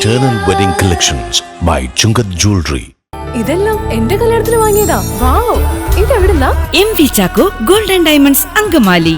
Eternal Wedding Collections by Chungat Jewelry. ഇതെല്ലാം എന്റെ കല്യാണത്തിന് വാങ്ങിയതാ. Wow ഇതെവിടുന്നാ? M V Chacko golden diamonds Angamaly.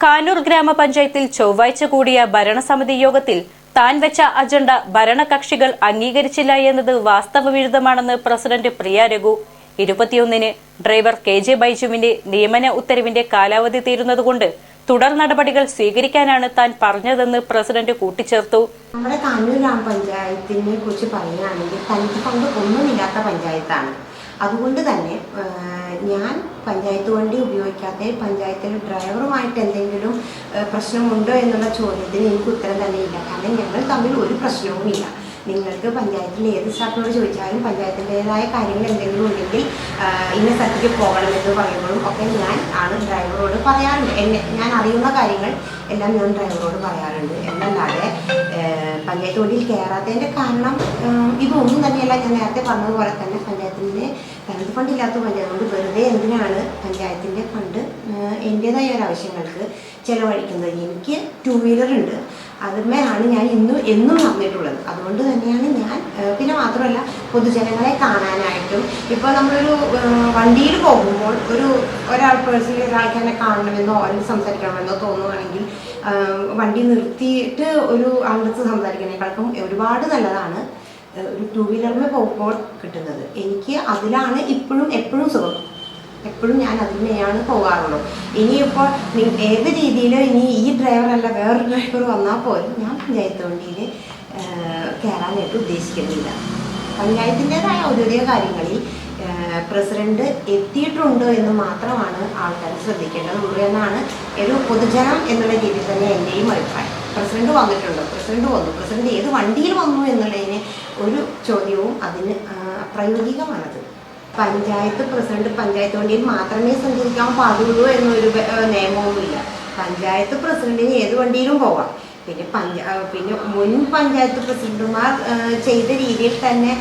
Kanur ഗ്രാമപഞ്ചായത്തിൽ ചൊവ്വാഴ്ച കൂടിയ ഭരണസമിതി യോഗത്തിൽ താൻ വെച്ച അജണ്ട ഭരണകക്ഷികൾ അംഗീകരിച്ചില്ല എന്നത് വാസ്തവവിരുദ്ധമാണെന്ന് പ്രസിഡന്റ് പ്രിയ രഘു ഇരുപത്തിയൊന്നിന് ഡ്രൈവർ കെ ജെ ബൈജുവിന്റെ നിയമന ഉത്തരവിന്റെ കാലാവധി തീരുന്നതുകൊണ്ട് തുടർ നടപടികൾ സ്വീകരിക്കാനാണ് താൻ പറഞ്ഞതെന്ന് പ്രസിഡന്റ് കൂട്ടിച്ചേർത്തു. നമ്മുടെ കണ്ണൂർ ഗ്രാമപഞ്ചായത്തിനെ കുറിച്ച് പറയുകയാണെങ്കിൽ തനിക്ക് പങ്ക് ഒന്നുമില്ലാത്ത പഞ്ചായത്താണ്. അതുകൊണ്ട് തന്നെ ഞാൻ പഞ്ചായത്ത് വണ്ടി ഉപയോഗിക്കാതെ പഞ്ചായത്തിലെ ഡ്രൈവറുമായിട്ട് എന്തെങ്കിലും പ്രശ്നമുണ്ടോ എന്നുള്ള ചോദ്യത്തിന് എനിക്ക് ഉത്തരം തന്നെ ഇല്ല കാരണം ഞങ്ങൾ തമ്മിൽ ഒരു പ്രശ്നവുമില്ല. നിങ്ങൾക്ക് പഞ്ചായത്തിൽ ഏത് സ്റ്റാഫിനോട് ചോദിച്ചാലും പഞ്ചായത്തിന്റെതായ കാര്യങ്ങൾ എന്തെങ്കിലും ഉണ്ടെങ്കിൽ ഇന്ന സ്ഥലത്തേക്ക് പോകണമെന്ന് പറയുമ്പോഴും ഒക്കെ ഞാൻ ആണ് ഡ്രൈവറോട് പറയാറുണ്ട്. എന്നെ ഞാൻ അറിയുന്ന കാര്യങ്ങൾ എല്ലാം ഞാൻ ഡ്രൈവറോട് പറയാറുണ്ട്. എന്നല്ലാതെ പഞ്ചായത്ത് വണ്ടിയിൽ കയറാത്തതിന്റെ കാരണം ഇതൊന്നും തന്നെയല്ല. ഞാൻ നേരത്തെ പറഞ്ഞതുപോലെ തന്നെ പഞ്ചായത്തിന്റെ കറണ്ട് ഫണ്ട് ഇല്ലാത്ത പഞ്ചായത്ത് കൊണ്ട് വെറുതെ എന്തിനാണ് പഞ്ചായത്തിന്റെ ഫണ്ട് എന്റെതായ ഒരു ആവശ്യങ്ങൾക്ക് ചിലവഴിക്കുന്നത്? എനിക്ക് ടൂ വീലർ ഉണ്ട്. അതുമേലാണ് ഞാൻ ഇന്നും എന്നും നടന്നിട്ടുള്ളത്. അതുകൊണ്ട് തന്നെയാണ് മാത്രമല്ല പൊതുജനങ്ങളെ കാണാനായിട്ടും. ഇപ്പോൾ നമ്മളൊരു വണ്ടിയിൽ പോകുമ്പോൾ ഒരു ഒരാൾ പേഴ്സണലി ഒരാൾക്ക് തന്നെ കാണണമെന്നോ അല്ലെങ്കിൽ സംസാരിക്കണമെന്നോ തോന്നുകയാണെങ്കിൽ വണ്ടി നിർത്തിയിട്ട് ഒരു ആളുടെ സംസാരിക്കുന്നതിനേക്കാൾക്കും ഒരുപാട് നല്ലതാണ് ഒരു ടൂ വീലറിൽ പോകുമ്പോൾ കിട്ടുന്നത്. എനിക്ക് അതിലാണ് ഇപ്പോഴും എപ്പോഴും സുഖം. എപ്പോഴും ഞാൻ അതിനെയാണ് പോകാറുള്ളൂ. ഇനിയിപ്പോൾ ഏത് രീതിയിലും ഇനി ഈ ഡ്രൈവറല്ല വേറൊരു ഡ്രൈവർ വന്നാൽ പോലും ഞാൻ പഞ്ചായത്ത് വണ്ടിയിൽ കയറാനായിട്ട് ഉദ്ദേശിക്കുന്നില്ല. പഞ്ചായത്തിന്റെതായ ഔദ്യോഗിക കാര്യങ്ങളിൽ പ്രസിഡന്റ് എത്തിയിട്ടുണ്ട് എന്ന് മാത്രമാണ് ആൾക്കാർ ശ്രദ്ധിക്കേണ്ടതുള്ളൂ എന്നാണ് ഒരു പൊതുജനം എന്നുള്ള രീതിയിൽ തന്നെ എന്റെയും അഭിപ്രായം. പ്രസിഡന്റ് വന്നിട്ടുണ്ട് പ്രസിഡന്റ് വന്നു. പ്രസിഡന്റ് ഏത് വണ്ടിയിൽ വന്നു എന്നുള്ളതിന് ഒരു ചോദ്യവും അതിന് പ്രായോഗികമാണത് പഞ്ചായത്ത് പ്രസിഡന്റ് പഞ്ചായത്ത് വണ്ടിയിൽ മാത്രമേ സഞ്ചരിക്കാൻ പാടുള്ളൂ എന്നൊരു നിയമവുമില്ല. പഞ്ചായത്ത് പ്രസിഡന്റിന് ഏത് വണ്ടിയിലും പോവാം. പിന്നെ പഞ്ചാ പിന്നെ മുൻ പഞ്ചായത്ത് പ്രസിഡന്റുമാർ ചെയ്ത രീതിയിൽ തന്നെ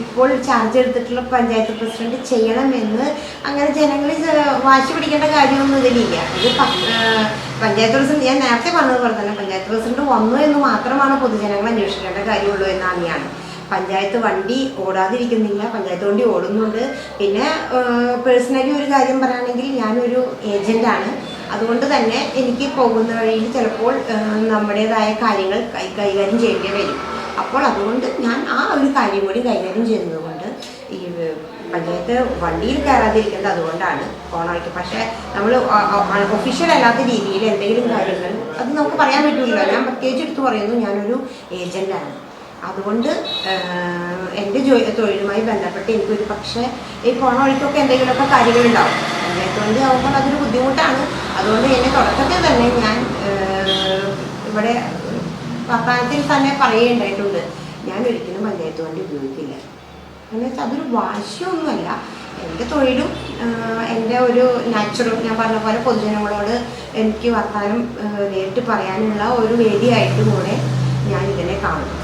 ഇപ്പോൾ ചാർജ് എടുത്തിട്ടുള്ള പഞ്ചായത്ത് പ്രസിഡന്റ് ചെയ്യണമെന്ന് അങ്ങനെ ജനങ്ങൾ വാശി പിടിക്കേണ്ട കാര്യമൊന്നും ഇതിലില്ല. ഇത് പഞ്ചായത്ത് പ്രസിഡന്റ് ഞാൻ നേരത്തെ പറഞ്ഞതുപോലെ തന്നെ പഞ്ചായത്ത് പ്രസിഡന്റ് വന്നു എന്ന് മാത്രമാണ് പൊതുജനങ്ങൾ അന്വേഷിക്കേണ്ട കാര്യമുള്ളൂ എന്നാണ് ഞാൻ. പഞ്ചായത്ത് വണ്ടി ഓടാതിരിക്കുന്നില്ല. പഞ്ചായത്ത് വണ്ടി ഓടുന്നുണ്ട്. പിന്നെ പേഴ്സണലി ഒരു കാര്യം പറയുകയാണെങ്കിൽ ഞാനൊരു ഏജന്റാണ് അതുകൊണ്ട് തന്നെ എനിക്ക് പോകുന്ന വഴിയിൽ ചിലപ്പോൾ നമ്മുടേതായ കാര്യങ്ങൾ കൈകാര്യം ചെയ്യേണ്ടി വരും. അപ്പോൾ അതുകൊണ്ട് ഞാൻ ആ ഒരു കാര്യം കൂടി കൈകാര്യം ചെയ്യുന്നതുകൊണ്ട് ഈ പഞ്ചായത്ത് വണ്ടിയിൽ കയറാതിരിക്കുന്നത് അതുകൊണ്ടാണ് ഓണായിട്ട്. പക്ഷേ നമ്മൾ ഒഫീഷ്യൽ അല്ലാത്ത രീതിയിൽ എന്തെങ്കിലും കാര്യങ്ങൾ അത് നമുക്ക് പറയാൻ പറ്റില്ല ഞാൻ പ്രത്യേകിച്ച് എടുത്ത് പറയുന്നു ഞാനൊരു ഏജന്റാണ് അതുകൊണ്ട് എന്റെ ജോ തൊഴിലുമായി ബന്ധപ്പെട്ട് എനിക്കൊരു പക്ഷേ ഈ പോണ വഴിക്കൊക്കെ എന്തെങ്കിലുമൊക്കെ കാര്യങ്ങളുണ്ടാവും. വണ്ടി ആകുമ്പോൾ അതൊരു ബുദ്ധിമുട്ടാണ്. അതുകൊണ്ട് എന്നെ തുടക്കത്തിൽ തന്നെ ഞാൻ ഇവിടെ വർത്തമാനത്തിൽ തന്നെ പറയേണ്ടതായിട്ടുണ്ട് ഞാൻ ഒരിക്കലും പഞ്ചായത്ത് വണ്ടി ഉപയോഗിക്കില്ല. എന്ന് വെച്ചാൽ അതൊരു വാശിയൊന്നുമല്ല. എന്റെ തൊഴിലും എന്റെ ഒരു നാച്ചുറൽ ഞാൻ പറഞ്ഞ പോലെ പൊതുജനങ്ങളോട് എനിക്ക് വർത്തമാനം നേരിട്ട് പറയാനുള്ള ഒരു വേദിയായിട്ടും കൂടെ ഞാൻ ഇതിനെ കാണുന്നു